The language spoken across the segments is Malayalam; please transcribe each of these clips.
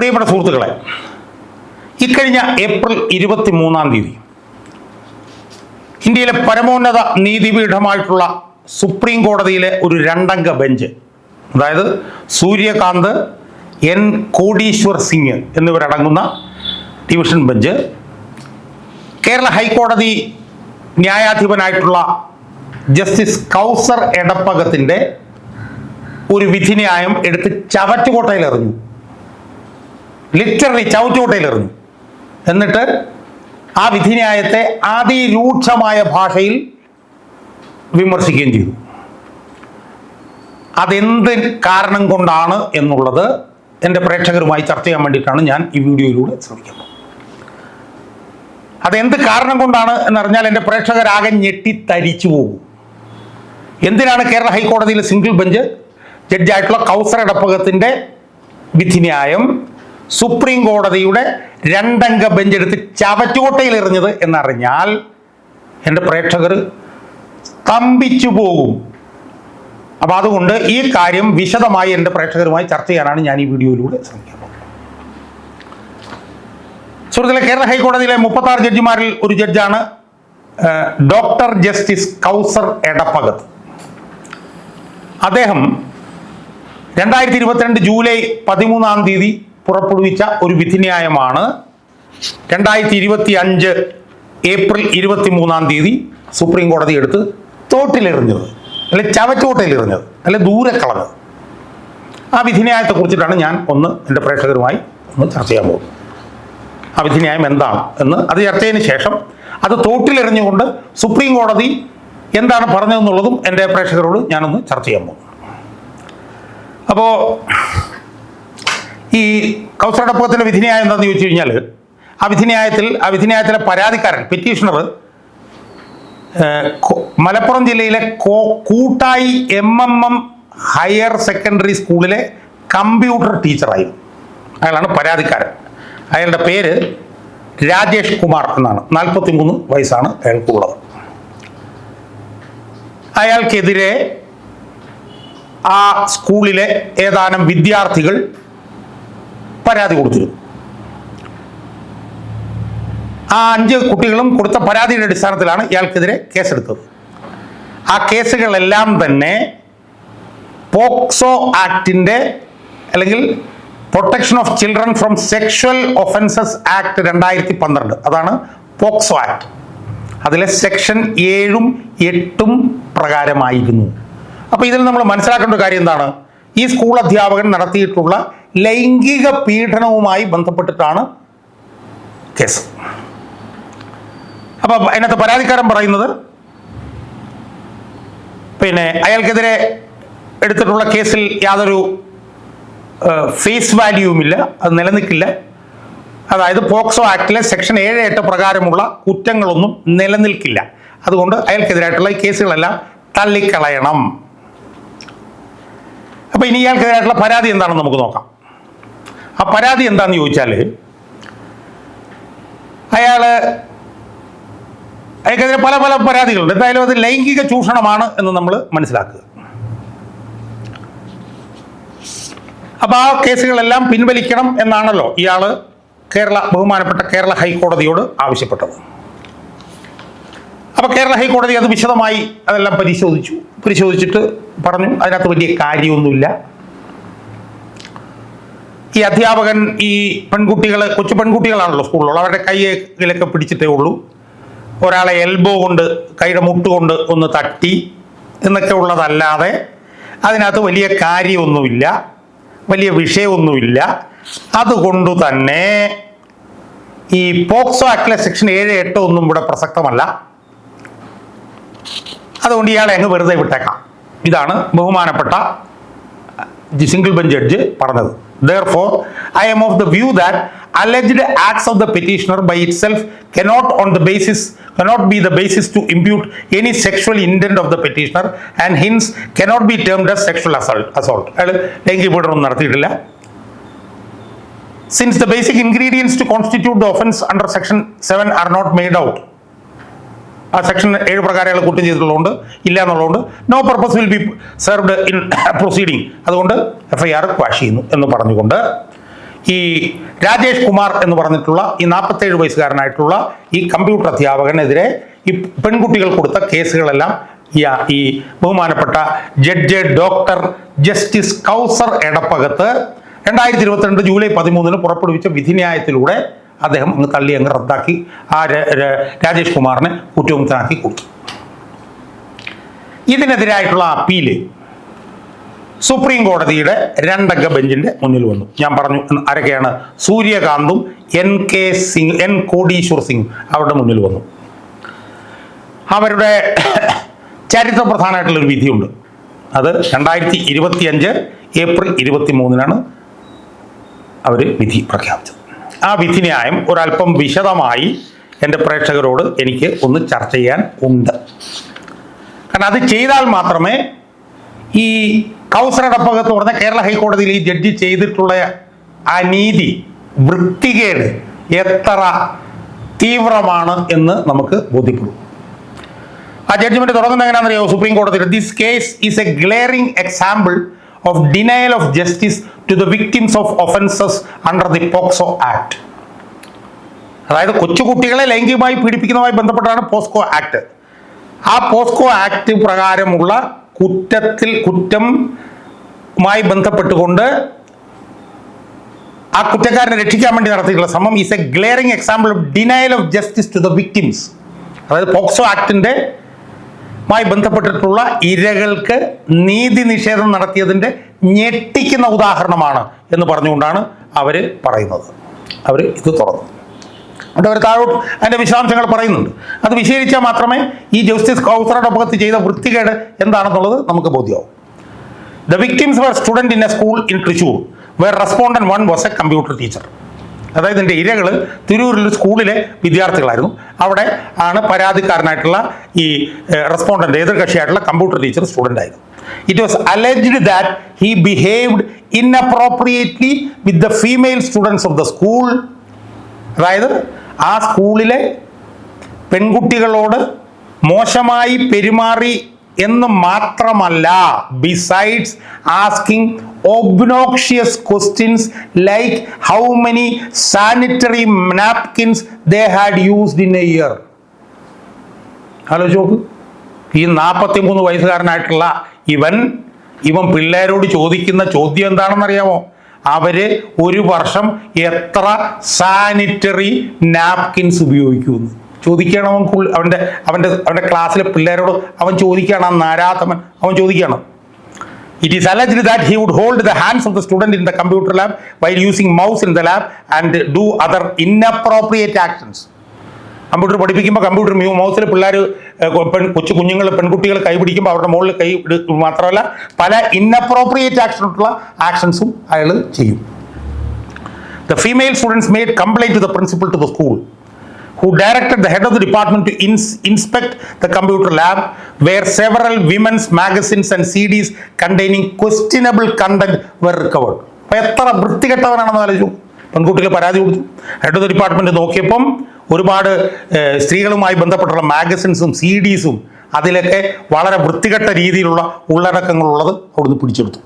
പ്രിയപ്പെട്ട സുഹൃത്തുക്കളെ ഇക്കഴിഞ്ഞ ഏപ്രിൽ ഇരുപത്തി മൂന്നാം തീയതി ഇന്ത്യയിലെ പരമോന്നത നീതിപീഠമായിട്ടുള്ള സുപ്രീം കോടതിയിലെ ഒരു രണ്ടംഗ ബെഞ്ച് അതായത് സൂര്യകാന്ത് എൻ കോടീശ്വർ സിംഗ് എന്നിവരടങ്ങുന്ന ഡിവിഷൻ ബെഞ്ച് കേരള ഹൈക്കോടതി ന്യായാധിപനായിട്ടുള്ള ജസ്റ്റിസ് കൗസർ എടപ്പകത്തിന്റെ ഒരു വിധിന്യായം എടുത്ത് ചവറ്റുകോട്ടയിൽ എറിഞ്ഞു ലിറ്ററലി ചവറ്റുകോട്ടയിൽ എറിഞ്ഞു എന്നിട്ട് ആ വിധിന്യായത്തെ അതിരൂക്ഷമായ ഭാഷയിൽ വിമർശിക്കുകയും ചെയ്തു. അതെന്ത് കാരണം കൊണ്ടാണ് എന്നുള്ളത് എന്റെ പ്രേക്ഷകരുമായി ചർച്ച ചെയ്യാൻ വേണ്ടിയിട്ടാണ് ഞാൻ ഈ വീഡിയോയിലൂടെ ശ്രമിക്കുന്നത്. അതെന്ത് കാരണം കൊണ്ടാണ് എന്നറിഞ്ഞാൽ എന്റെ പ്രേക്ഷകരാകെ ഞെട്ടിത്തരിച്ചു പോകും. എന്തിനാണ് കേരള ഹൈക്കോടതിയിലെ സിംഗിൾ ബെഞ്ച് ജഡ്ജായിട്ടുള്ള കൗസർ എടപ്പകത്തിന്റെ വിധിന്യായം സുപ്രീം കോടതിയുടെ രണ്ടംഗ ബെഞ്ച് എടുത്ത് ചവറ്റുകൊട്ടയിൽ എറിഞ്ഞത് എന്നറിഞ്ഞാൽ എന്റെ പ്രേക്ഷകർ സ്തംഭിച്ചു പോകും. അപ്പോൾ അതുകൊണ്ട് ഈ കാര്യം വിശദമായി എന്റെ പ്രേക്ഷകരുമായി ചർച്ച ചെയ്യാനാണ് ഞാൻ ഈ വീഡിയോയിലൂടെ ശ്രമിക്കുന്നത്. സുഹൃത്തുക്കളെ കേരള ഹൈക്കോടതിയിലെ മുപ്പത്തി ആറ് ജഡ്ജിമാരിൽ ഒരു ജഡ്ജാണ് ഡോക്ടർ ജസ്റ്റിസ് കൗസർ എടപ്പകത്ത്. അദ്ദേഹം രണ്ടായിരത്തി ഇരുപത്തിരണ്ട് ജൂലൈ പതിമൂന്നാം തീയതി പുറപ്പെടുവിച്ച ഒരു വിധിന്യായമാണ് രണ്ടായിരത്തി ഇരുപത്തി അഞ്ച് ഏപ്രിൽ ഇരുപത്തി മൂന്നാം തീയതി സുപ്രീം കോടതി എടുത്ത് തോട്ടിലെറിഞ്ഞത് അല്ലെ ചവച്ചോട്ടയിലെറിഞ്ഞത് അല്ലെ ദൂരെ കളഞ്ഞത് ആ വിധിന്യായത്തെ കുറിച്ചിട്ടാണ് ഞാൻ ഒന്ന് എന്റെ പ്രേക്ഷകരുമായി ഒന്ന് ചർച്ച ചെയ്യാൻ പോകുന്നത്. ആ വിധിന്യായം എന്താണ് എന്ന് അത് ചർച്ച ചെയ്തതിന് ശേഷം അത് തോട്ടിലെറിഞ്ഞുകൊണ്ട് സുപ്രീം കോടതി എന്താണ് പറഞ്ഞതെന്നുള്ളതും എന്റെ പ്രേക്ഷകരോട് ഞാനൊന്ന് ചർച്ച ചെയ്യാൻ പോകുന്നു. അപ്പോൾ ഈ കൗസരടപ്പത്തിന്റെ വിധിന്യായം എന്താണെന്ന് ചോദിച്ചു കഴിഞ്ഞാൽ ആ വിധിന്യായത്തിൽ ആ വിധിന്യായത്തിലെ പരാതിക്കാരൻ പെറ്റീഷണർ മലപ്പുറം ജില്ലയിലെ Koottayi M M M higher secondary സ്കൂളിലെ കമ്പ്യൂട്ടർ ടീച്ചറായിരുന്നു അയാളാണ് പരാതിക്കാരൻ. അയാളുടെ പേര് രാജേഷ് കുമാർ എന്നാണ്. നാൽപ്പത്തി മൂന്ന് വയസ്സാണ് അയാൾക്കുള്ളത്. അയാൾക്കെതിരെ ആ സ്കൂളിലെ ഏതാനും വിദ്യാർത്ഥികൾ പരാതി കൊടുത്തിരുന്നു. ആ അഞ്ച് കുട്ടികളും കൊടുത്ത പരാതിയുടെ അടിസ്ഥാനത്തിലാണ് ഇയാൾക്കെതിരെ കേസെടുത്തത്. ആ കേസുകളെല്ലാം തന്നെ പോക്സോ ആക്ടിന്റെ അല്ലെങ്കിൽ protection of children from sexual offences act രണ്ടായിരത്തി പന്ത്രണ്ട് അതാണ് പോക്സോ ആക്ട്. അതിലെ സെക്ഷൻ ഏഴും എട്ടും പ്രകാരമായിരുന്നു. അപ്പോൾ ഇതിൽ നമ്മൾ മനസ്സിലാക്കേണ്ട ഒരു കാര്യം എന്താണ്? ഈ സ്കൂൾ അധ്യാപകൻ നടത്തിയിട്ടുള്ള ലൈംഗിക പീഡനവുമായി ബന്ധപ്പെട്ടിട്ടാണ് കേസ്. അപ്പോൾ അതിനകത്ത് പരാതിക്കാരൻ പറയുന്നത് പിന്നെ അയാൾക്കെതിരെ എടുത്തിട്ടുള്ള കേസിൽ യാതൊരു ഫേസ് വാല്യൂവുമില്ല അത് നിലനിൽക്കില്ല. അതായത് പോക്സോ ആക്ടിലെ സെക്ഷൻ ഏഴ് എട്ട് പ്രകാരമുള്ള കുറ്റങ്ങളൊന്നും നിലനിൽക്കില്ല. അതുകൊണ്ട് അയാൾക്കെതിരായിട്ടുള്ള ഈ കേസുകളെല്ലാം തള്ളിക്കളയണം. അപ്പൊ ഇനി ഇയാൾക്കെതിരായിട്ടുള്ള പരാതി എന്താണെന്ന് നമുക്ക് നോക്കാം. ആ പരാതി എന്താന്ന് ചോദിച്ചാൽ അയാൾ അയാൾക്കെതിരെ പല പല പരാതികളുണ്ട്. എന്തായാലും അത് ലൈംഗിക ചൂഷണമാണ് എന്ന് നമ്മൾ മനസ്സിലാക്കുക. അപ്പൊ ആ കേസുകളെല്ലാം പിൻവലിക്കണം എന്നാണല്ലോ ഇയാൾ കേരള ബഹുമാനപ്പെട്ട കേരള ഹൈക്കോടതിയോട് ആവശ്യപ്പെട്ടത്. അപ്പൊ കേരള ഹൈക്കോടതി അത് വിശദമായി അതെല്ലാം പരിശോധിച്ചു. പരിശോധിച്ചിട്ട് പറഞ്ഞു. അതിനകത്ത് വലിയ കാര്യമൊന്നുമില്ല. ഈ അധ്യാപകൻ ഈ പെൺകുട്ടികൾ കൊച്ചു പെൺകുട്ടികളാണല്ലോ സ്കൂളിലുള്ള അവരുടെ കൈയിലൊക്കെ പിടിച്ചിട്ടേ ഉള്ളൂ. ഒരാളെ എൽബോ കൊണ്ട് കൈയുടെ മുട്ടുകൊണ്ട് ഒന്ന് തട്ടി എന്നൊക്കെ ഉള്ളതല്ലാതെ അതിനകത്ത് വലിയ കാര്യമൊന്നുമില്ല. വലിയ വിഷയമൊന്നുമില്ല. അതുകൊണ്ട് തന്നെ ഈ പോക്സോ ആക്ടിലെ സെക്ഷൻ ഏഴ് എട്ട് ഒന്നും ഇവിടെ പ്രസക്തമല്ല. അതുകൊണ്ട് ഇയാളെ അങ്ങ് വെറുതെ വിട്ടേക്കാം. ഇതാണ് ബഹുമാനപ്പെട്ട സിംഗിൾ ബെഞ്ച് ജഡ്ജ് പറഞ്ഞത്. Therefore, I am of the view that alleged acts of the petitioner by itself cannot on the basis cannot be the basis to impute any sexual intent of the petitioner and hence cannot be termed as sexual assault assault അയാൾ ലൈംഗിക പീഡനം നടത്തിയിട്ടില്ല since the basic ingredients to constitute the offense under section 7 are not made out ആ സെക്ഷൻ ഏഴ് പ്രകാരം അയാൾ കുറ്റം ചെയ്തിട്ടുള്ളതുകൊണ്ട് ഇല്ല എന്നുള്ളതുകൊണ്ട് no purpose will be served in proceeding അതുകൊണ്ട് എഫ്ഐആർ ക്വാഷ് ചെയ്യുന്നു എന്ന് പറഞ്ഞുകൊണ്ട് ഈ രാജേഷ് കുമാർ എന്ന് പറഞ്ഞിട്ടുള്ള ഈ നാൽപ്പത്തേഴ് വയസ്സുകാരനായിട്ടുള്ള ഈ കമ്പ്യൂട്ടർ അധ്യാപകനെതിരെ ഈ പെൺകുട്ടികൾ കൊടുത്ത കേസുകളെല്ലാം ഈ ബഹുമാനപ്പെട്ട judge doctor justice Kauser Edappagath രണ്ടായിരത്തി ഇരുപത്തിരണ്ട് ജൂലൈ പതിമൂന്നിന് പുറപ്പെടുവിച്ച വിധിന്യായത്തിലൂടെ അദ്ദേഹം അങ്ങ് തള്ളി അങ്ങ് റദ്ദാക്കി ആ രാജേഷ് കുമാറിനെ കുറ്റവിമുക്തനാക്കി കൊടുത്തു. ഇതിനെതിരായിട്ടുള്ള അപ്പീൽ സുപ്രീം കോടതിയുടെ രണ്ടംഗ ബെഞ്ചിന്റെ മുന്നിൽ വന്നു. ഞാൻ പറഞ്ഞു ആരൊക്കെയാണ്? സൂര്യകാന്തും N K Singh N Kotiswar Singh അവരുടെ മുന്നിൽ വന്നു. അവരുടെ ചരിത്ര പ്രധാനമായിട്ടുള്ള ഒരു വിധിയുണ്ട്. അത് രണ്ടായിരത്തി ഇരുപത്തി അഞ്ച് ഏപ്രിൽ ഇരുപത്തി മൂന്നിനാണ് അവർ വിധി പ്രഖ്യാപിച്ചത്. ആ വിധി ന്യായം ഒരല്പം വിശദമായി എന്റെ പ്രേക്ഷകരോട് എനിക്ക് ഒന്ന് ചർച്ച ചെയ്യാൻ ഉണ്ട്. കാരണം അത് ചെയ്താൽ മാത്രമേ ഈ കൗസറടപ്പകത്ത് പറഞ്ഞ കേരള ഹൈക്കോടതിയിൽ ഈ ജഡ്ജി ചെയ്തിട്ടുള്ള ആ നീതി വൃത്തികേട് എത്ര തീവ്രമാണ് എന്ന് നമുക്ക് ബോധ്യപ്പെടും. ആ ജഡ്ജ്മെന്റ് തുടങ്ങുന്നത് എങ്ങനെയാണെന്നറിയോ സുപ്രീം കോടതി this case is a glaring example of denial of justice to the victims of offences under the POCSO act അതായത് കൊച്ചുകുട്ടികളെ ലൈംഗികമായി പീഡിപ്പിക്കുന്നതുമായി ബന്ധപ്പെട്ടാണ് പോസ്കോ ആക്ട് ആ പോസ്കോ ആക്ട് പ്രകാരമുള്ള കുറ്റത്തിൽ കുറ്റവുമായി ബന്ധപ്പെട്ടുകൊണ്ട് ആ കുറ്റക്കാരനെ രക്ഷിക്കാൻ വേണ്ടി നടത്തിയിട്ടുള്ള ശ്രമം is a glaring example of denial of justice to the victims അതായത് പോക്സോ ആക്ടിന്റെ മായി ബന്ധപ്പെട്ടിട്ടുള്ള ഇരകൾക്ക് നീതി നിഷേധം നടത്തിയതിന്റെ ഞെട്ടിക്കുന്ന ഉദാഹരണമാണ് എന്ന് പറഞ്ഞുകൊണ്ടാണ് അവർ പറയുന്നത്. അവർ ഇത് തുറന്നു. അവിടെ അവർ താഴോട്ട് അതിന്റെ വിശദാംശങ്ങൾ പറയുന്നുണ്ട്. അത് വിശേഷിച്ചാൽ മാത്രമേ ഈ ജസ്റ്റിസ് കൗസറുടെ ഒപ്പത്ത് ചെയ്ത വൃത്തികേട് എന്താണെന്നുള്ളത് നമുക്ക് ബോധ്യമാവും. The victims were student in a school in Thrissur were respondent one was a computer teacher അതായത് എന്റെ ഇരകൾ തിരൂരിൽ സ്കൂളിലെ വിദ്യാർത്ഥികളായിരുന്നു. അവിടെ ആണ് പരാതിക്കാരനായിട്ടുള്ള ഈ റെസ്പോണ്ടന്റ് എതിർകക്ഷിയായിട്ടുള്ള കമ്പ്യൂട്ടർ ടീച്ചർ സ്റ്റുഡന്റ് ആയിരുന്നു. It was alleged that he behaved inappropriately with the female students of the school അതായത് ആ സ്കൂളിലെ പെൺകുട്ടികളോട് മോശമായി പെരുമാറി എന്ന് മാത്രമല്ല besides asking obnoxious questions like how many sanitary napkins they had used in a year hello നോക്ക്. ഈ നാൽപ്പത്തി മൂന്ന് വയസ്സുകാരനായിട്ടുള്ള ഇവൻ ഇവൻ പിള്ളേരോട് ചോദിക്കുന്ന ചോദ്യം എന്താണെന്നറിയാമോ? അവർ ഒരു വർഷം എത്ര സാനിറ്ററി നാപ്കിൻസ് ഉപയോഗിക്കുമെന്ന്. ചോദിക്കുകയാണ് അവൻ അവന്റെ അവന്റെ അവന്റെ ക്ലാസ്സിലെ പിള്ളേരോട് അവൻ ചോദിക്കുകയാണ് ആ നാരാത്തമൻ അവൻ ചോദിക്കുകയാണ്. It is alleged that he would hold the hands of the student in the computer lab while using mouse in the lab and do other inappropriate actions computer പഠിപ്പിക്കുമ്പോൾ കമ്പ്യൂട്ടർ മ്യൂ മൗസിൽ പിള്ളേർ പെൺ കൊച്ചു കുഞ്ഞുങ്ങൾ പെൺകുട്ടികൾ കൈ പിടിക്കുമ്പോൾ അവരുടെ മുകളിൽ കൈ മാത്രമല്ല പല ഇന്നപ്രോപ്രിയേറ്റ് ആക്ഷനുള്ള ആക്ഷൻസും അയാൾ ചെയ്യും. The female students made complaint to the principal to the school who directed the head of the department to ins- inspect the computer lab where several women's magazines and CDs containing questionable content were recovered. അപ്പോൾ എത്ര വൃത്തികെട്ടവനാണെന്ന് ആലോചിച്ചു പെൺകുട്ടികൾ പരാതി കൊടുത്തു ഹെഡ് ഓഫ് ദ ഡിപ്പാർട്ട്മെന്റ് നോക്കിയപ്പം ഒരുപാട് സ്ത്രീകളുമായി ബന്ധപ്പെട്ടുള്ള മാഗസിൻസും സി ഡീസും അതിലൊക്കെ വളരെ വൃത്തികെട്ട രീതിയിലുള്ള ഉള്ളടക്കങ്ങളുള്ളത് അവിടുന്ന് പിടിച്ചെടുത്തു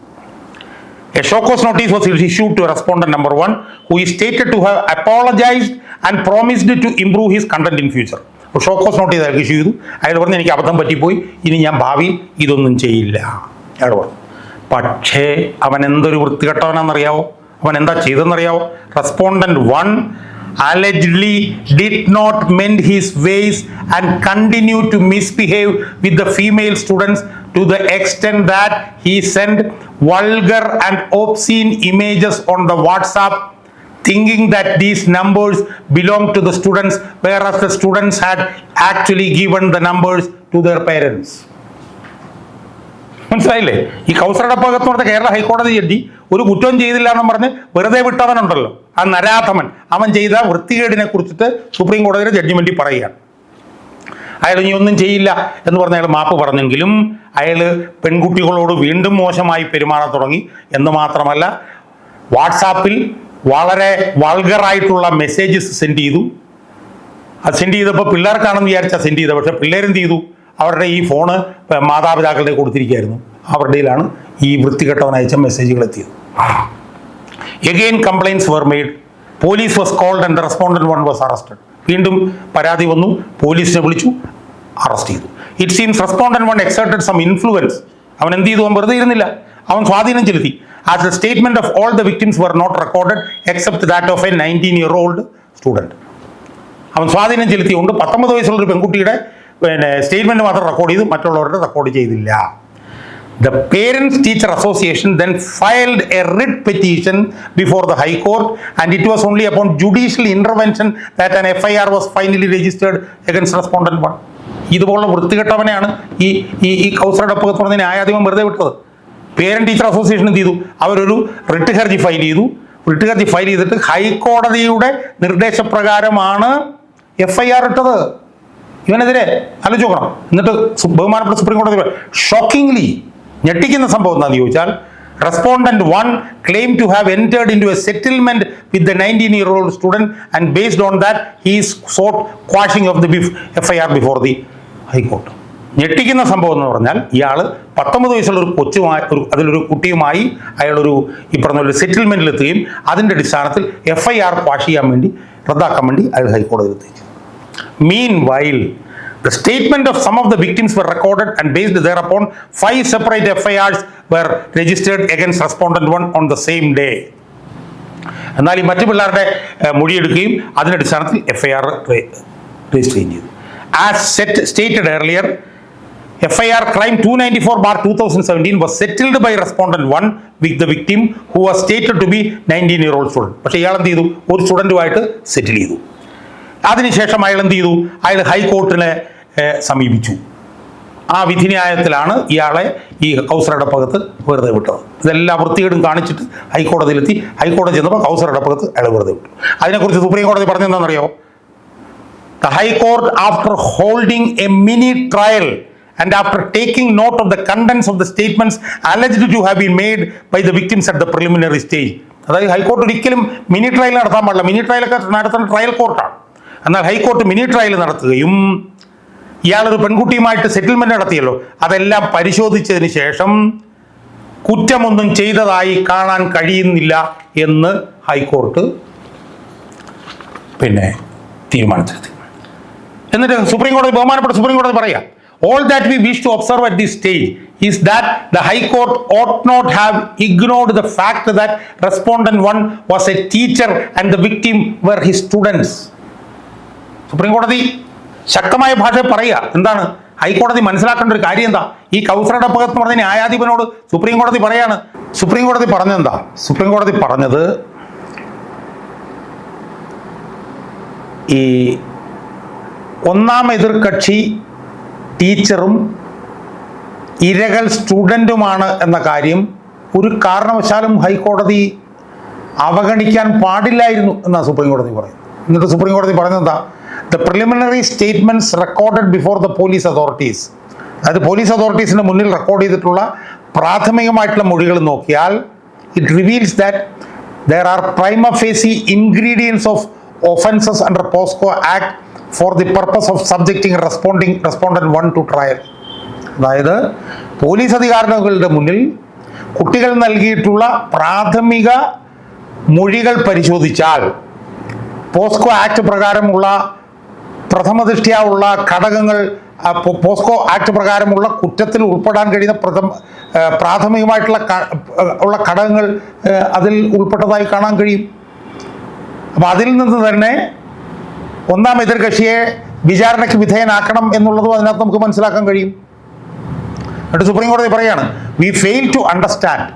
A show cause notice was issued to respondent number one, who is stated to have apologized and promised to improve his content in future. Show cause notice അയാൾക്ക് ഇഷ്യൂ ചെയ്തു. അയാൾ പറഞ്ഞു എനിക്ക് അബദ്ധം പറ്റിപ്പോയി. ഇനി ഞാൻ ഭാവി ഇതൊന്നും ചെയ്യില്ല. അയാൾ പറഞ്ഞു. പക്ഷേ അവൻ എന്തൊരു വൃത്തികെട്ടവനാണെന്നറിയാവോ? അവൻ എന്താ ചെയ്തെന്നറിയാവോ respondent one allegedly did not mend his ways and continued to misbehave with the female students to the extent that he sent vulgar and obscene images on the WhatsApp thinking that these numbers belong to the students whereas the students had actually given the numbers to their parents. മനസ്സിലായില്ലേ? ഈ കൗസറുടെ ഭാഗത്ത് നടത്ത കേരള ഹൈക്കോടതി ജഡ്ജി ഒരു കുറ്റവും ചെയ്തില്ല എന്ന് പറഞ്ഞ് വെറുതെ വിട്ടവനുണ്ടല്ലോ. ആ നരാധമൻ. അവൻ ചെയ്ത വൃത്തികേടിനെ കുറിച്ചിട്ട് സുപ്രീം കോടതിയുടെ ജഡ്ജിമെന്റിൽ പറയുകയാണ്. അയാൾ ഇനി ഒന്നും ചെയ്യില്ല എന്ന് പറഞ്ഞ് അയാൾ മാപ്പ് പറഞ്ഞെങ്കിലും അയാൾ പെൺകുട്ടികളോട് വീണ്ടും മോശമായി പെരുമാറാൻ തുടങ്ങി എന്ന് മാത്രമല്ല വാട്സാപ്പിൽ വളരെ വൾഗറായിട്ടുള്ള മെസ്സേജസ് സെൻഡ് ചെയ്തു. അത് സെൻഡ് ചെയ്തപ്പോൾ പിള്ളേർക്കാണെന്ന് വിചാരിച്ചാൽ സെൻഡ് ചെയ്തത് പക്ഷേ പിള്ളേരെന്ത് ചെയ്തു? അവരുടെ ഈ ഫോണ് മാതാപിതാക്കളുടെ കൊടുത്തിരിക്കുകയായിരുന്നു. അവരുടെയിലാണ് ഈ വൃത്തികെട്ടവൻ അയച്ച മെസ്സേജുകൾ എത്തിയത്. Again complaints were made police was called and respondent one was arrested വീണ്ടും പരാതി വന്നു. പോലീസിനെ വിളിച്ചു അറസ്റ്റ് ചെയ്തു. It seems respondent one exerted some influence അവൻ എന്ത് ചെയ്തു? അവൻ വെറുതെ ഇരുന്നില്ല. അവൻ സ്വാധീനം ചെലുത്തി. As the statement of all the victims were not recorded except that of a nineteen year old student അവൻ സ്വാധീനം ചെലുത്തിയുകൊണ്ട് പത്തൊമ്പത് വയസ്സുള്ള ഒരു പെൺകുട്ടിയുടെ പിന്നെ സ്റ്റേറ്റ്മെന്റ് മാത്രം റെക്കോർഡ് ചെയ്തു മറ്റുള്ളവരുടെ റെക്കോർഡ് ചെയ്തില്ല. The parents teacher association then filed a writ petition before the high court and it was only upon judicial intervention that an F I R was finally registered against respondent one ഇതുപോലുള്ള വൃത്തികെട്ടവനെയാണ് ഈ ഈ ഈ കൗസറടപ്പകത്ത് പറഞ്ഞ ന്യായാധിപം വെറുതെ വിട്ടത്. പേരൻ ടീച്ചർ അസോസിയേഷൻ എന്ത് ചെയ്തു? അവരൊരു റിട്ട് ഹർജി ഫയൽ ചെയ്തു. റിട്ട് ഹർജി ഫയൽ ചെയ്തിട്ട് ഹൈക്കോടതിയുടെ നിർദ്ദേശപ്രകാരമാണ് എഫ് ഐ ആർ ഇട്ടത്. ഇവനെതിരെ ആലോചിച്ച് നോക്കണം. എന്നിട്ട് ബഹുമാനപ്പെട്ട സുപ്രീം കോടതി ഷോക്കിംഗ്ലി ഞെട്ടിക്കുന്ന സംഭവം എന്താണെന്ന് ചോദിച്ചാൽ respondent one claim to have entered into a settlement with the nineteen year old student and based on that he's sought quashing of the beef F I R before the high court ഞെട്ടിക്കുന്ന സംഭവം എന്ന് പറഞ്ഞാൽ ഇയാൾ പത്തൊമ്പത് വയസ്സുള്ള ഒരു കൊച്ചുമായി ഒരു അതിലൊരു കുട്ടിയുമായി അയാളൊരു ഈ പറഞ്ഞ ഒരു സെറ്റിൽമെന്റിലെത്തുകയും അതിന്റെ അടിസ്ഥാനത്തിൽ എഫ് ഐ ആർ ക്വാഷ് ചെയ്യാൻ വേണ്ടി റദ്ദാക്കാൻ വേണ്ടി അയാൾ ഹൈക്കോടതിയിൽ എത്തിച്ചു. Meanwhile, the of of some of the victims were recorded and based thereupon, five separate FIRs were registered against respondent one on the same day. എന്നാൽ ഈ മറ്റു പിള്ളേരുടെ മൊഴിയെടുക്കുകയും അതിന്റെ അടിസ്ഥാനത്തിൽ എഫ് ഐ ആർ രജിസ്റ്റർ ചെയ്തു. As set stated earlier F I R crime two ninety four bar two thousand seventeen was settled by respondent one with the victim who was stated to be nineteen year old student പക്ഷേ ഇയാൾ എന്ത് ചെയ്തു? ഒരു സ്റ്റുഡന്റുമായിട്ട് സെറ്റിൽ ചെയ്തു. അതിനുശേഷം അയാൾ എന്ത് ചെയ്തു? അയാൾ ഹൈക്കോർട്ടിനെ സമീപിച്ചു. ആ വിധിന്യായത്തിലാണ് ഇയാളെ ഈ കൗസറടപ്പകത്ത് വെറുതെ വിട്ടത്. ഇതെല്ലാം വൃത്തികേടും കാണിച്ചിട്ട് ഹൈക്കോടതിയിലെത്തി. ഹൈക്കോടതി ചെന്നപ്പോൾ കൗസറടപ്പകത്ത് അയാൾ വെറുതെ വിട്ടു. അതിനെക്കുറിച്ച് സുപ്രീം കോടതി പറഞ്ഞെന്താണെന്നറിയോ the high court after holding a mini trial and after taking note of the contents of the statements alleged to have been made by the victims at the preliminary stage. അതായത് ഹൈക്കോർട്ട് ഒരിക്കലും മിനി ട്രയൽ നടത്താൻ പാടില്ല. മിനി ട്രയലൊക്കെ നടത്തുന്ന ട്രയൽ കോർട്ടാണ് എന്നാൽ ഹൈക്കോർട്ട് മിനി ട്രയൽ നടത്തുകയും ഇയാളൊരു പെൺകുട്ടിയുമായിട്ട് സെറ്റിൽമെന്റ് നടത്തിയല്ലോ. അതെല്ലാം പരിശോധിച്ചതിന് ശേഷം കുറ്റമൊന്നും ചെയ്തതായി കാണാൻ കഴിയുന്നില്ല എന്ന് ഹൈക്കോർട്ട് പിന്നെ തീരുമാനിച്ചത്. എന്നിട്ട് സുപ്രീം കോടതി ബഹുമാനപ്പെട്ട സുപ്രീം കോടതി പറയാം all that we wish to observe at this stage is that the high court ought not have ignored the fact that respondent one was a teacher and the victim were his students supreme കോടതി ശക്തമായ ഭാഷയിൽ പറയുക. എന്താണ്? ഹൈക്കോടതി മനസ്സിലാക്കേണ്ട ഒരു കാര്യം എന്താ? ഈ കൗസറുടെ പകർത്ത് പറഞ്ഞ ന്യായാധിപനോട് സുപ്രീം കോടതി പറയാണ്. സുപ്രീം കോടതി പറഞ്ഞെന്താ സുപ്രീം കോടതി പറഞ്ഞത് ഈ ഒന്നാം എതിർകക്ഷി ടീച്ചറും ഇരകൾ സ്റ്റുഡന്റുമാണ് എന്ന കാര്യം ഒരു കാരണവശാലും ഹൈക്കോടതി അവഗണിക്കാൻ പാടില്ലായിരുന്നു എന്നാണ് സുപ്രീം കോടതി പറയുന്നത്. എന്നിട്ട് സുപ്രീം കോടതി പറഞ്ഞത് എന്താ the preliminary statements recorded before the police authorities അതായത് പോലീസ് അതോറിറ്റീസിന്റെ മുന്നിൽ റെക്കോർഡ് ചെയ്തിട്ടുള്ള പ്രാഥമികമായിട്ടുള്ള മൊഴികൾ നോക്കിയാൽ it reveals that there are prima facie ingredients of offences under POCSO act for the purpose of subjecting responding respondent one to trial അതായത് പോലീസ് അധികാരികളുടെ മുന്നിൽ കുട്ടികൾ നൽകിയിട്ടുള്ള പ്രാഥമിക മൊഴികൾ പരിശോധിച്ചാൽ പോസ്കോ ആക്ട് പ്രകാരമുള്ള പ്രഥമ ദൃഷ്ട്യാ ഉള്ള ഘടകങ്ങൾ പോസ്കോ ആക്ട് പ്രകാരമുള്ള കുറ്റത്തിൽ ഉൾപ്പെടാൻ കഴിയുന്ന പ്രഥമ പ്രാഥമികമായിട്ടുള്ള ഉള്ള ഘടകങ്ങൾ അതിൽ ഉൾപ്പെട്ടതായി കാണാൻ കഴിയും. അപ്പം അതിൽ നിന്ന് തന്നെ ഒന്നാം എതിർകക്ഷിയെ വിചാരണയ്ക്ക് വിധേയനാക്കണം എന്നുള്ളതും അതിനകത്ത് നമുക്ക് മനസ്സിലാക്കാൻ കഴിയും. എന്നിട്ട് സുപ്രീം കോടതി പറയാണ് we fail to understand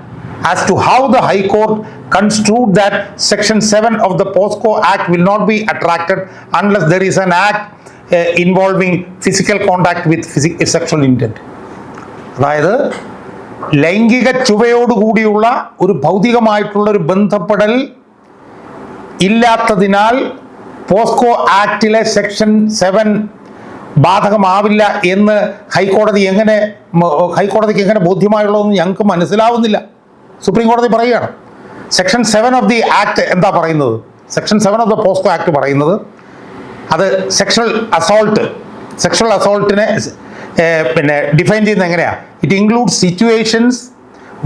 as to how the high court construed that section seven of the POCSO act will not be attracted unless there is an act physical physical contact with sexual intent. അതായത് ലൈംഗിക ചുവയോടുകൂടിയുള്ള ഒരു ഭൗതികമായിട്ടുള്ള ഒരു ബന്ധപ്പെടൽ ഇല്ലാത്തതിനാൽ പോസ്കോ ആക്ടിലെ സെക്ഷൻ സെവൻ ബാധകമാവില്ല എന്ന് ഹൈക്കോടതി എങ്ങനെ ഹൈക്കോടതിക്ക് എങ്ങനെ ബോധ്യമായുള്ളതെന്ന് ഞങ്ങൾക്ക് മനസ്സിലാവുന്നില്ല സുപ്രീം കോടതി പറയുകയാണ്. Section seven of the act എന്താ പറയുന്നത്? Section seven of the POCSO act പറയുന്നത് അത് സെക്ഷൽ അസോൾട്ട് സെക്ഷൽ അസോൾട്ടിനെ പിന്നെ ഡിഫൈൻ ചെയ്യുന്നത് എങ്ങനെയാണ് it include situations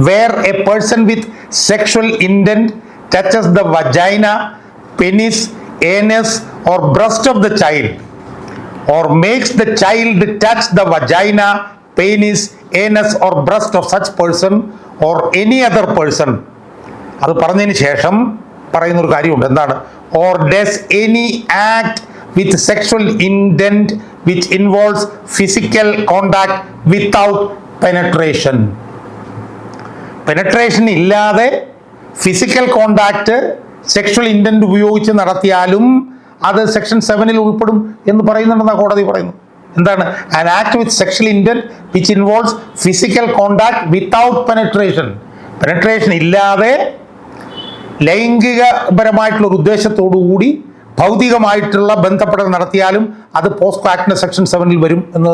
where a person with sexual intent touches the vagina penis anus or breast of the child or makes the child touch the vagina penis anus or breast of such person or any other person അത് പറഞ്ഞതിന് ശേഷം പറയുന്ന ഒരു കാര്യമുണ്ട്. എന്താണ്? Or does any act with sexual intent which involves physical contact without penetration penetration ഇല്ലാതെ ഫിസിക്കൽ കോണ്ടാക്ട് സെക്ഷൽ ഇന്റന്റ് ഉപയോഗിച്ച് നടത്തിയാലും അത് സെക്ഷൻ സെവനിൽ ഉൾപ്പെടും എന്ന് പറയുന്നുണ്ടെന്നാണ് കോടതി പറയുന്നു എന്താണ്? An act with sexual intent which involves physical contact without penetration penetration ഇല്ലാതെ ലൈംഗികപരമായിട്ടുള്ള ഒരു ഉദ്ദേശത്തോടു കൂടി ഭൗതികമായിട്ടുള്ള ബന്ധപ്പെടൽ നടത്തിയാലും അത് പോസ്റ്റ് ആക്ടിന്റെ സെക്ഷൻ സെവനിൽ വരും എന്ന്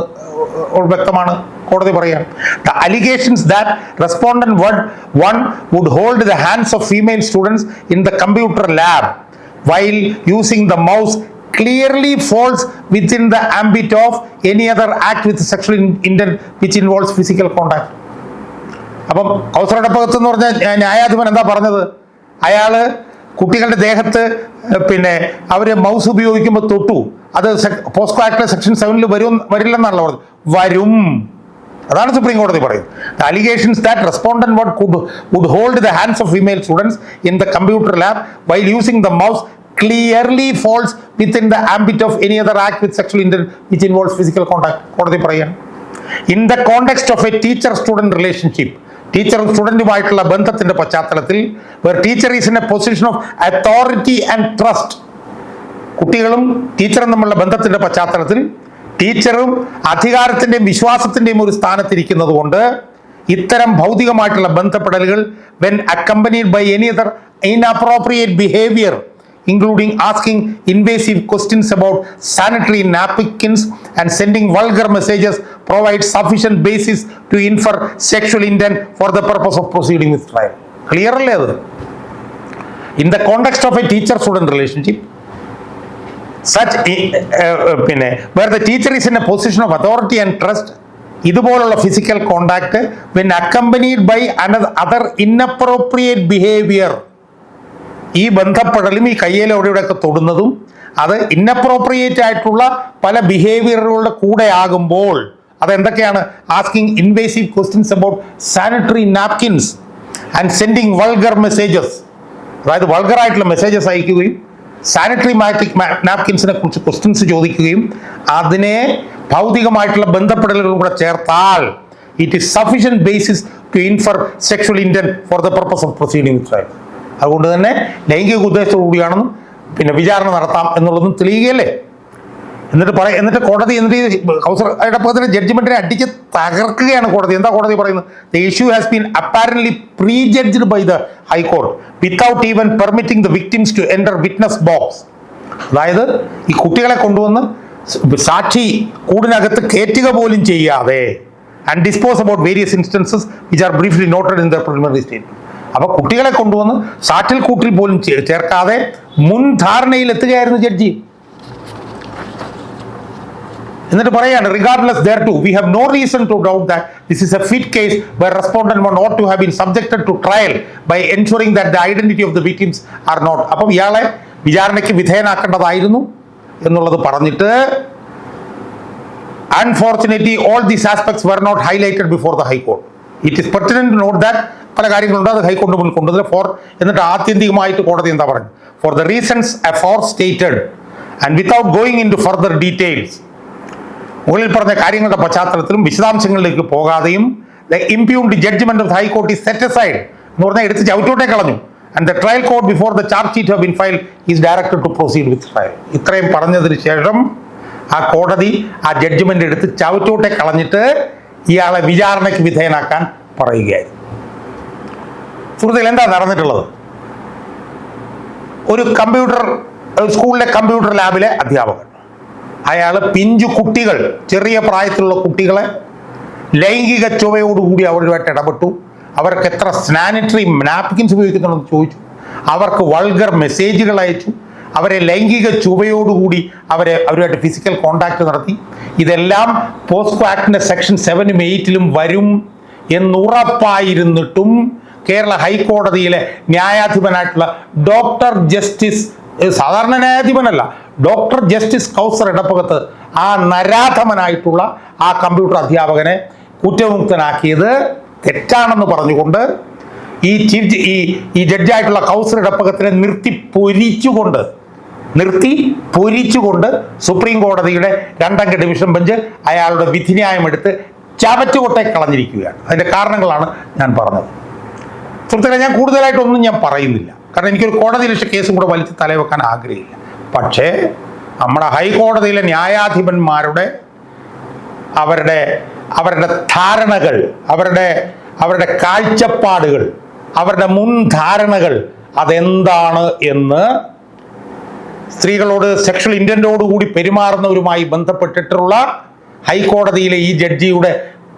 വ്യക്തമാണ് കോടതി പറയാം the allegations that respondent word one would hold the hands of female students in the computer lab while using the mouse clearly falls within the ambit of any other act with sexual intent which involves physical contact അപ്പം കൗസറടപ്പകത്ത് എന്ന് പറഞ്ഞ ന്യായാധിപൻ എന്താ പറഞ്ഞത്? അയാൾ കുട്ടികളുടെ ദേഹത്ത് പിന്നെ അവർ മൗസ് ഉപയോഗിക്കുമ്പോൾ തൊട്ടു. അത് പോസ്കോ ആക്ട് സെക്ഷൻ സെവനിൽ വരും വരില്ലെന്നാണല്ലോ പറഞ്ഞത്. വരും. അതാണ് സുപ്രീം കോടതി പറയുന്നത്. Allegations that respondent what would hold the hands of female students in the computer lab while using the mouse clearly falls with in the ambit of any other act with sexual intent which involve physical contact കോടതി പറയുകയാണ് in the context of a teacher student relationship ടീച്ചറും സ്റ്റുഡന്റുമായിട്ടുള്ള ബന്ധത്തിന്റെ പശ്ചാത്തലത്തിൽ where teacher is in a position of authority and trust കുട്ടികളും ടീച്ചറും തമ്മിലുള്ള ബന്ധത്തിന്റെ പശ്ചാത്തലത്തിൽ ടീച്ചറും അധികാരത്തിന്റെയും വിശ്വാസത്തിന്റെയും ഒരു സ്ഥാനത്തിരിക്കുന്നത് കൊണ്ട് ഇത്തരം ഭൗതികമായിട്ടുള്ള ബന്ധപ്പെടലുകൾ when accompanied by any other inappropriate behaviour including asking invasive questions about sanitary napkins and sending vulgar messages provide sufficient basis to infer sexual intent for the purpose of proceeding with trial. Clear അല്ലേ അത് in the context of a teacher student relationship where പിന്നെ where the teacher a a position of authority and trust ഇതുപോലുള്ള physical contact when accompanied by other inappropriate behaviour ഈ ബന്ധപ്പെടലും ഈ കയ്യിലെ എവിടെയൊക്കെ തൊടുന്നതും അത് ഇന്നപ്രോപ്രിയേറ്റ് ആയിട്ടുള്ള പല ബിഹേവിയറുകളുടെ കൂടെ ആകുമ്പോൾ അതെന്തൊക്കെയാണ്? Asking invasive questions about sanitary napkins and sending vulgar messages അതായത് വൾഗർ ആയിട്ടുള്ള മെസ്സേജസ് അയക്കുകയും സാനിറ്ററി മാറ്റിക് നാപ്കിൻസിനെ കുറിച്ച് ക്വസ്റ്റ്യൻസ് ചോദിക്കുകയും അതിനെ ഭൗതികമായിട്ടുള്ള ബന്ധപ്പെടലുകളും കൂടെ ചേർത്താൽ it is sufficient basis to infer sexual intent for the purpose of proceeding അതുകൊണ്ട് തന്നെ ലൈംഗിക ഉദ്ദേശത്തോടു കൂടിയാണെന്നും പിന്നെ വിചാരണ നടത്താം എന്നുള്ളതും തെളിയുകയല്ലേ? എന്നിട്ട് പറ എന്നിട്ട് കോടതി എന്നിട്ട് കൗസറയുടെ ജഡ്ജ്മെന്റിനെ അടിച്ച് തകർക്കുകയാണ് കോടതി. എന്താ കോടതി പറയുന്നത്? The issue has been apparently prejudged by the high court without even permitting the victims to enter witness box അതായത് ഈ കുട്ടികളെ കൊണ്ടുവന്ന് സാക്ഷി കൂടിനകത്ത് കയറ്റുക പോലും ചെയ്യാതെ. And dispose about various instances which are briefly noted in the preliminary statement അപ്പൊ കുട്ടികളെ കൊണ്ടുവന്ന് സാറ്റിൽ കൂട്ടിൽ പോലും ചേർക്കാതെ മുൻ ധാരണയിൽ എത്തുകയായിരുന്നു ജഡ്ജി. എന്നിട്ട് പറയാണ് regardless thereto we have no reason to doubt that this is a fit case where respondent not to have been subjected to trial by ensuring that the identity of the victims are not അപ്പം ഇയാളെ വിചാരണയ്ക്ക് വിധേയനാക്കേണ്ടതായിരുന്നു എന്നുള്ളത് പറഞ്ഞിട്ട് unfortunately all these aspects were not highlighted before the high court it is pertinent note that പല കാര്യങ്ങളുണ്ട്. അത് ഹൈക്കോടതി മുന്നിൽ കൊണ്ടുവന്നില്ല. ഫോർ എന്നിട്ട് ആത്യന്തികമായിട്ട് കോടതി എന്താ പറഞ്ഞു for the reasons for stated and without going into further details മുകളിൽ പറഞ്ഞ കാര്യങ്ങളുടെ പശ്ചാത്തലത്തിലും വിശദാംശങ്ങളിലേക്ക് പോകാതെയും the impugned judgment of high court is set aside എന്ന് പറഞ്ഞാൽ എടുത്ത് ചവിട്ടോട്ടെ കളഞ്ഞു. And the trial court before the charge sheet of been file is directed to proceed with trial ഇത്രയും പറഞ്ഞതിന് ശേഷം ആ കോടതി ആ ജഡ്ജ്മെന്റ് എടുത്ത് ചവിട്ടോട്ടെ കളഞ്ഞിട്ട് ഇയാളെ വിചാരണയ്ക്ക് വിധേയനാക്കാൻ പറയുകയായിരുന്നു. സുഹൃത്തുക്കൾ എന്താ നടന്നിട്ടുള്ളത്? ഒരു കമ്പ്യൂട്ടർ സ്കൂളിലെ കമ്പ്യൂട്ടർ ലാബിലെ അധ്യാപകൻ. അയാൾ പിഞ്ചു കുട്ടികൾ ചെറിയ പ്രായത്തിലുള്ള കുട്ടികളെ ലൈംഗിക ചുവയോടുകൂടി അവരുമായിട്ട് ഇടപെട്ടു. അവർക്ക് എത്ര സാനിറ്ററി നാപ്കിൻസ് ഉപയോഗിക്കുന്നുണ്ടെന്ന് ചോദിച്ചു. അവർക്ക് വൾഗർ മെസ്സേജുകൾ അയച്ചു. അവരെ ലൈംഗിക ചുവയോടുകൂടി അവരെ അവരുമായിട്ട് ഫിസിക്കൽ കോണ്ടാക്ട് നടത്തി. ഇതെല്ലാം പോസ്കോ ആക്ടിന്റെ സെക്ഷൻ സെവനും എയ്റ്റിലും വരും എന്നുറപ്പായിരുന്നിട്ടും കേരള ഹൈക്കോടതിയിലെ ന്യായാധിപനായിട്ടുള്ള ഡോക്ടർ ജസ്റ്റിസ് സാധാരണ ന്യായാധിപനല്ല ഡോക്ടർ ജസ്റ്റിസ് കൗസർ ഇടപ്പകത്ത് ആ നരാധമനായിട്ടുള്ള ആ കമ്പ്യൂട്ടർ അധ്യാപകനെ കുറ്റമുക്തനാക്കിയത് തെറ്റാണെന്ന് പറഞ്ഞുകൊണ്ട് ഈ ചീഫ് ഈ ഈ ജഡ്ജായിട്ടുള്ള കൗസർ ഇടപ്പകത്തിനെ നിർത്തി പൊരിച്ചുകൊണ്ട് നിർത്തി പൊരിച്ചുകൊണ്ട് സുപ്രീം കോടതിയുടെ രണ്ടംഗ ഡിവിഷൻ ബെഞ്ച് അയാളുടെ വിധിന്യായം എടുത്ത് ചവറ്റുകൊട്ടെ കളഞ്ഞിരിക്കുകയാണ്. അതിന്റെ കാരണങ്ങളാണ് ഞാൻ പറഞ്ഞത്. സുഹൃത്തുക്കളെ ഞാൻ കൂടുതലായിട്ടൊന്നും ഞാൻ പറയുന്നില്ല. കാരണം എനിക്കൊരു കോടതി ലക്ഷ കേസും കൂടെ വലിച്ച് തലവെക്കാൻ ആഗ്രഹമില്ല. പക്ഷേ നമ്മുടെ ഹൈക്കോടതിയിലെ ന്യായാധിപന്മാരുടെ അവരുടെ അവരുടെ ധാരണകൾ അവരുടെ അവരുടെ കാഴ്ചപ്പാടുകൾ അവരുടെ മുൻധാരണകൾ അതെന്താണ് എന്ന് സ്ത്രീകളോട് സെക്ഷൽ ഇന്റന്റോടുകൂടി പെരുമാറുന്നവരുമായി ബന്ധപ്പെട്ടിട്ടുള്ള ഹൈക്കോടതിയിലെ ഈ ജഡ്ജിയുടെ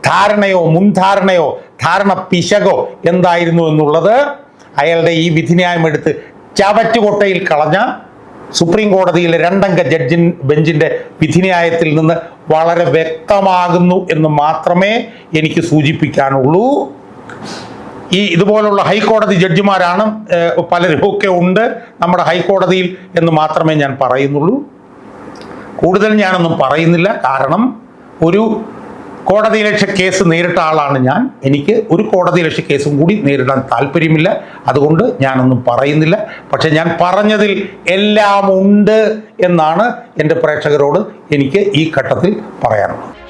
ധാരണയോ മുൻധാരണയോ ധാരണ പിശകോ എന്തായിരുന്നു എന്നുള്ളത് അയാളുടെ ഈ വിധിന്യായം എടുത്ത് ചവറ്റുകൊട്ടയിൽ കളഞ്ഞ സുപ്രീം കോടതിയിലെ രണ്ടംഗ ജഡ്ജിൻ ബെഞ്ചിന്റെ വിധിന്യായത്തിൽ നിന്ന് വളരെ വ്യക്തമാകുന്നു എന്ന് മാത്രമേ എനിക്ക് സൂചിപ്പിക്കാനുള്ളൂ. ഈ ഇതുപോലുള്ള ഹൈക്കോടതി ജഡ്ജിമാരാണ് പലരും ഒക്കെ ഉണ്ട് നമ്മുടെ ഹൈക്കോടതിയിൽ എന്ന് മാത്രമേ ഞാൻ പറയുന്നുള്ളൂ. കൂടുതൽ ഞാനൊന്നും പറയുന്നില്ല. കാരണം ഒരു കോടതി ലക്ഷ കേസ് നേരിട്ട ആളാണ് ഞാൻ. എനിക്ക് ഒരു കോടതി ലക്ഷ കേസും കൂടി നേരിടാൻ താല്പര്യമില്ല. അതുകൊണ്ട് ഞാനൊന്നും പറയുന്നില്ല. പക്ഷെ ഞാൻ പറഞ്ഞതിൽ എല്ലാം ഉണ്ട് എന്നാണ് എന്റെ പ്രേക്ഷകരോട് എനിക്ക് ഈ ഘട്ടത്തിൽ പറയാനുള്ളത്.